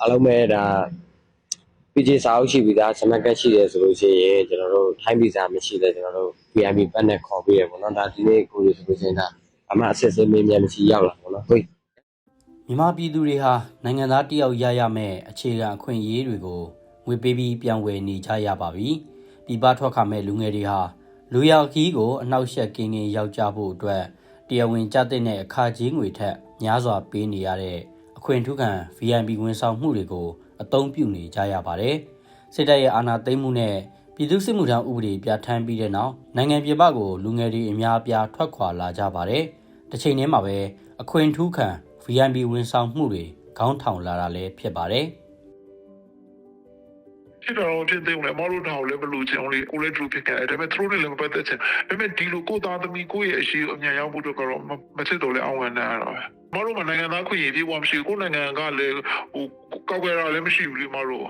အားလုံးပဲဒါ PG စာအုပ်ရှိပြီသားစမတ်ကတ်ရှိတယ်ဆိုလို့ရှိရင်ကျွန်တော်တို့ထိုင်းဗီဇာမရှိလဲကျွန်တော်တို့ VIP ပတ်နဲ့ခေါ်ပေးရပေါ့နော်ဒါဒီနေ့ကိုရီဆိုလို့ရှိရင်ဒါအမှအစစ်စစ်မင်းမြန်မရှိရောက်လာပေါ့နော်ဟုတ်မြန်မာပြည်သူတွေဟာနိုင်ငံသားတယောက်ရရမဲ့အခြေခံအခွင့်အရေးတွေကိုငွေပေးပြီးပြန်ဝယ်နေကြရပါပြီ။ပြည်ပထွက်ခါမဲ့လူငယ်တွေဟာလူရောက်ခီးကိုအနှောက်အယှက်ကင်းကင်းရောက်ကြဖို့အတွက်တရားဝင်ကြတဲ့အခါကြီးငွေထက်များစွာပေးနေရတဲ့ အခွင့်ထူးခံ VIP ဝန်ဆောင်မှုတွေကိုအသုံးပြုနေကြရပါတယ်။စစ်တပ်ရဲ့အာဏာသိမ်းမှုနဲ့ပြည်သူ့စစ်မှုထမ်းဥပဒေပြဋ္ဌာန်းပြီးတဲ့နောက်နိုင်ငံပြည်ပကိုလူငယ်တွေအများအပြားထွက်ခွာလာကြပါတယ်။တစ်ချိန်တည်းမှာပဲအခွင့်ထူးခံ VIP ဝန်ဆောင်မှုတွေခေါင်းထောင်လာတာလည်းဖြစ်ပါတယ်။ဖြစ်တော့ဖြစ်သေးတယ်မတို့တော့လည်းမလို့ချင်အောင်လေကိုလည်းဒူဖြစ်ခဲ့တယ်ဒါပေမဲ့သူတို့လည်းမပတ်သက်ချင်ဒါပေမဲ့ဒီလိုကိုသားသမီးကိုရဲ့အရှိအမြန်ရောက်ဖို့တော့ကတော့မချစ်တော့လဲအောင်ဝင်နေတာတော့ မတို့မနိုင်ငံသားခွင့်ရပြေးဖို့မရှိကိုနိုင်ငံကလည်းဟိုကောက်ကြရလည်းမရှိဘူးလေမတို့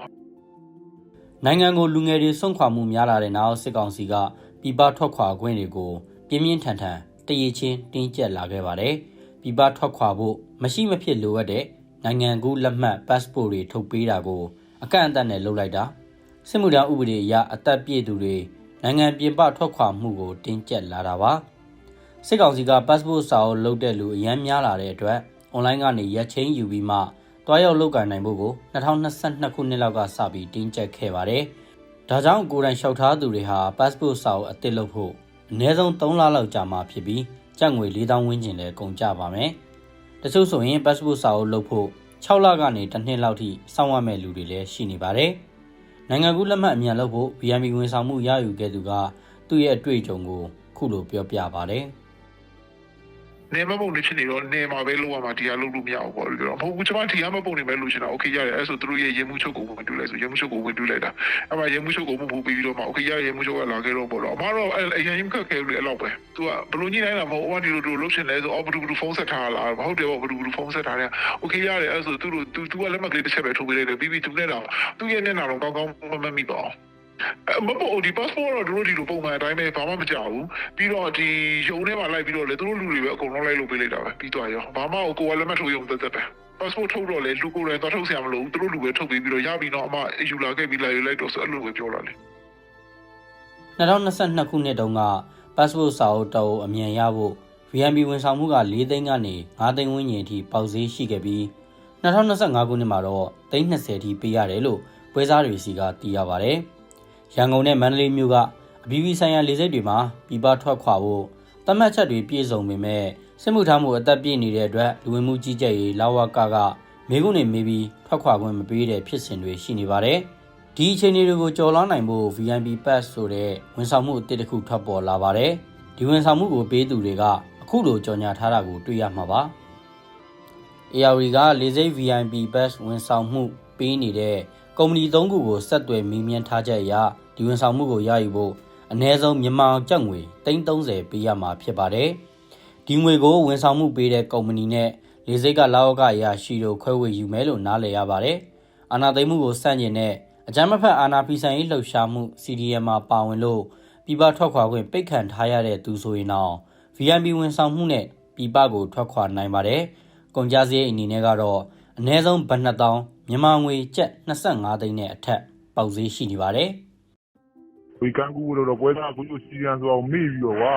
နိုင်ငံကိုလူငယ်တွေစွန့်ခွာမှုများလာတဲ့နောက်စစ်ကောင်စီကပြည်ပထွက်ခွာခွင့်တွေကိုပြင်းပြင်းထန်ထန်တရေချင်းတင်းကျပ်လာခဲ့ပါတယ်။ပြည်ပထွက်ခွာဖို့မရှိမဖြစ်လိုအပ်တဲ့နိုင်ငံကူးလက်မှတ် passport တွေထုတ်ပေးတာကိုအကန့်အသတ်နဲ့လုပ်လိုက်တာစစ်မှုထမ်းဥပဒေအရအသက်ပြည့်သူတွေနိုင်ငံပြင်ပထွက်ခွာမှုကိုတင်းကျပ်လာတာပါ။ စစ်ကောင်စီက passport စာအုပ်လုပ်တဲ့လူအများများလာတဲ့အတွက် online ကနေရက်ချင်းယူပြီးမှတွားရောက်လုပ်ကိုင်နိုင်ဖို့ကို2022ခုနှစ်လောက်ကစပြီးတင်းကျပ်ခဲ့ပါတယ်။ဒါကြောင့်ကိုယ်တိုင်လျှောက်ထားသူတွေဟာ passport စာအုပ်အသစ်လုပ်ဖို့အနည်းဆုံး3လလောက်ကြာမှာဖြစ်ပြီးကျပ်ငွေ4000ဝန်းကျင်လည်းကုန်ကျပါမယ်။တချို့ဆိုရင် passport စာအုပ်လုပ်ဖို့6လကနေတစ်နှစ်လောက်ထိစောင့်ရမယ့်လူတွေလည်းရှိနေပါတယ်။နိုင်ငံကူးလက်မှတ်အမြန်လုပ်ဖို့ VMB ဝန်ဆောင်မှုရယူခဲ့သူကသူ့ရဲ့အတွေ့အကြုံကိုခုလိုပြောပြပါတယ်။ နေမပုံနေဖြစ်နေတော့နေမှာပဲလောက်ရမှာဒီဟာလုပ်လို့မရဘူးပေါ့လို့ပြောတော့မဟုတ်ဘူးကျွန်မဒီဟာမပုံနေမဲ့လို့ရှင်တာโอเคရတယ်အဲ့ဆိုသူတို့ရဲ့ရေမှုချုပ်ကိုဝင်တူလိုက်ဆိုရေမှုချုပ်ကိုဝင်တူလိုက်တာအဲ့မှာရေမှုချုပ်ကိုမှုပို့ပြီးတော့မှโอเคရရေမှုချုပ်ကလာခဲ့တော့ပေါ့တော့အမတော့အဲ့အရင်ရင်ခက်ခဲလို့အဲ့လောက်ပဲသူကဘလို့ညနေတိုင်းလာမဟုတ်ဟိုကဒီလိုလိုလုပ်ရှင်လဲဆိုအော်ဘဒူဘဒူဖုန်းဆက်ထားလားဟုတ်တယ်ပေါ့ဘဒူဘဒူဖုန်းဆက်ထားတယ်โอเคရတယ်အဲ့ဆိုသူတို့သူသူကလက်မှတ်ကလေးတစ်ချက်ပဲထုတ်ပေးလိုက်တယ်ပြီးပြီးသူနဲ့တော့သူ့ရဲ့မျက်နှာတော့ကောင်းကောင်းမမမိပါဘူးအ မပေါ်ဒီ passport တော့တို့ဒီလိုပုံမှန်အတိုင်းပဲဘာမှမကြောက်ဘူးပြီးတော့ဒီရုံထဲမှာလိုက်ပြီးတော့လေသူတို့လူတွေပဲအကုန်လုံးလိုက်လို့ပေးလိုက်တာပဲပြီးသွားရောဘာမှကိုယ်ကလက်မှတ်ထိုးရုံသက်သက်ပဲ passport ထုတ်တော့လေလူကိုယ်တိုင်သွားထုတ်ဆရာမလိုဘူးသူတို့လူပဲထုတ်ပေးပြီးတော့ရပြီတော့အမယူလာခဲ့ပြီးလိုက်လိုက်တော့ဆိုအဲ့လိုပဲပြောလာလေ2022ခုနှစ်တုန်းက passport စာအုပ်တော်အမြန်ရဖို့ VMB ဝန်ဆောင်မှုက4သိန်းကနေ5သိန်းဝန်းကျင်အထိပေါက်ဈေးရှိခဲ့ပြီး2025ခုနှစ်မှာတော့သိန်း20အထိပေးရတယ်လို့ပွဲစားတွေစီကသိရပါဗျ။ ရန်ကုန်နဲ့မန္တလေးမြို့ကအပြည်ပြည်ဆိုင်ရာလေဆိပ်တွေမှာပြည်ပထွက်ခွာဖို့တတ်မှတ်ချက်တွေပြည့်စုံပေမဲ့စစ်မှုထမ်းမှုအသက်ပြည့်နေတဲ့အတွက်လူဝင်မှုကြီးကြပ်ရေးလာဝကကမိကုနေမေးပြီးထွက်ခွာခွင့်မပေးတဲ့ဖြစ်စဉ်တွေရှိနေပါတယ်။ဒီအခြေအနေတွေကိုကြော်လွှားနိုင်ဖို့ VIP Pass ဆိုတဲ့ဝန်ဆောင်မှုအသစ်တစ်ခုထွက်ပေါ်လာပါတယ်။ဒီဝန်ဆောင်မှုကိုပေးသူတွေကအခုလိုကြော်ညာထားတာကိုတွေ့ရမှာပါ။ ARD ကလေဆိပ် VIP Pass ဝန်ဆောင်မှုပေးနေတဲ့ ကုမ္ပဏီ၃ခုကိုဆက်သွယ်မေးမြန်းထားချက်အရဒီဝန်ဆောင်မှုကိုရယူဖို့အ ਨੇ ဆုံးမြန်မာကျပ်ငွေ330ပေးရမှာဖြစ်ပါတယ်။ဒီငွေကိုဝန်ဆောင်မှုပေးတဲ့ကုမ္ပဏီနဲ့လေဆိပ်ကလာဝကအရာရှိတို့ခွဲဝေယူမယ်လို့နားလည်ရပါတယ်။အာနာသိမ်းမှုကိုစန့်ကျင်တဲ့အကြမ်းမဖက်အာနာဖီဆိုင်ရေးလှုပ်ရှားမှု CDM မှာပါဝင်လို့ပြည်ပထွက်ခွာခွင့်ပိတ်ခံထားရတဲ့သူဆိုရင်တော့ VMB ဝန်ဆောင်မှုနဲ့ပြည်ပကိုထွက်ခွာနိုင်ပါတယ်။ကုန်ကြစည်အနေနဲ့ကတော့ အ ਨੇ ဆုံးဘတ်နှစ်တောင်းမြန်မာငွေကျပ်25သိန်းနဲ့အထက်ပေါက်ဈေးရှိနေပါတယ်။ဝေကန်ကူတော့ပွဲသားကိုကြီးစီရန်ဆိုအောင်မေ့ပြီးတော့ကွာ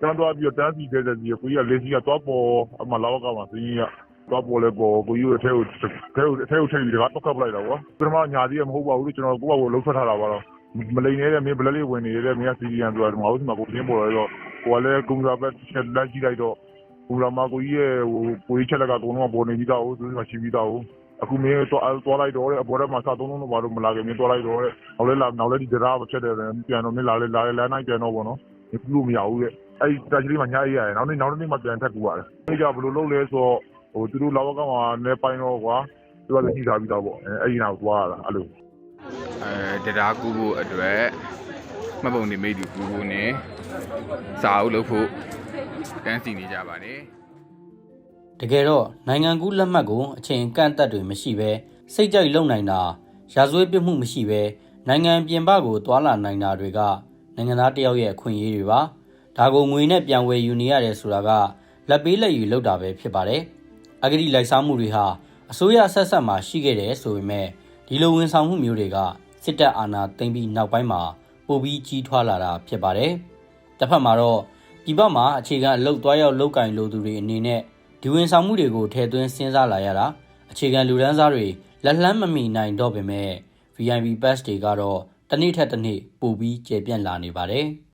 တန်းသွားပြီးတော့တန်းစီတဲ့တဲ့ကြီးကိုကြီးကလေစီကသွားပေါ်အမလောက်ကတော့စင်းကြီးကသွားပေါ်လဲပေါ်ကိုကြီးရဲ့ထဲကိုထဲကိုထဲကိုထိပ်ပြီးတော့တော့ကပ်လိုက်တာကွာပထမညာသေးရမဟုတ်ပါဘူးကျွန်တော်ကိုယ့်ဘာကိုလှုပ်ဆက်ထားတာပါတော့မလိန်နေတဲ့မင်းဘလက်လေးဝင်နေတဲ့မင်းကစီရန်ဆိုတာငါ့ဦးမှာကိုရင်းပေါ်လာတော့ကိုကလည်းကုံစာပဲချက်လက်ကြည့်လိုက်တော့ ဘူလာမကိုကြီးရဲ့ဟိုကိုကြီးချက်လက်ကအကုန်လုံးပေါ်နေပြီးသားဟုတ်သူကရှိပြီးသားဟုတ်အခုမင်းတော့သွားလိုက်တော့အပေါ်ထဲမှာစသုံးလုံးတော့ဘာလို့မလာခင်မင်းသွားလိုက်တော့နောက်လဲလာနောက်လဲဒီဒရာမချက်တယ်ပြန်တော့မင်းလာလဲလာလဲလမ်းနိုင်ပြန်တော့ဗောနော်မကူလို့မရဘူးတဲ့အဲ့တာချီလေးမှာညားရရတယ်နောက်နေ့နောက်နေ့မှပြန်ထက်ကူရတယ်အဲ့ကြဘယ်လိုလုပ်လဲဆိုတော့ဟိုသူတို့လာဝကမှာလဲပိုင်းတော့ကွာသူကလည်းကြည့်ထားပြီးသားဗောအဲ့ဒီနောက်သွားရတာအဲ့လိုအဲတရားကူဖို့အတွက်မှတ်ပုံနေမိတ်တူကူဖို့နဲ့စာအုပ်လုပ်ဖို့ တန်းစီနေကြပါတယ်တကယ်တော့နိုင်ငံကူးလက်မှတ်ကိုအချိန်ကန့်သက်တွေမရှိဘဲစိတ်ကြိုက်လုံနိုင်တာရာဇဝတ်ပြစ်မှုမရှိဘဲနိုင်ငံပြင်ပကိုသွာလာနိုင်တာတွေကနိုင်ငံသားတယောက်ရဲ့အခွင့်အရေးတွေပါဒါကိုငွေနဲ့ပြန်ဝယ်ယူနေရတယ်ဆိုတာကလက်ပေးလက်ယူလောက်တာပဲဖြစ်ပါတယ်အဂတိလိုက်စားမှုတွေဟာအစိုးရဆက်ဆက်မှာရှိခဲ့တယ်ဆိုပေမဲ့ဒီလိုဝန်ဆောင်မှုမျိုးတွေကစစ်တပ်အာဏာသိမ်းပြီးနောက်ပိုင်းမှာပိုပြီးကြီးထွားလာတာဖြစ်ပါတယ်။တစ်ဖက်မှာတော့ ဒီဘက်မှာအခြေခံအလုပ်သွားရောက်လုပ်ကင်လိုသူတွေအနေနဲ့ဒီဝန်ဆောင်မှုတွေကိုထည့်သွင်းစဉ်းစားလာရတာအခြေခံလူဒန်းစားတွေလက်လှမ်းမမီနိုင်တော့ပေမဲ့ VIP Pass တွေကတော့တစ်နေ့ထက်တစ်နေ့ပိုပြီးကျေပြန့်လာနေပါတယ်။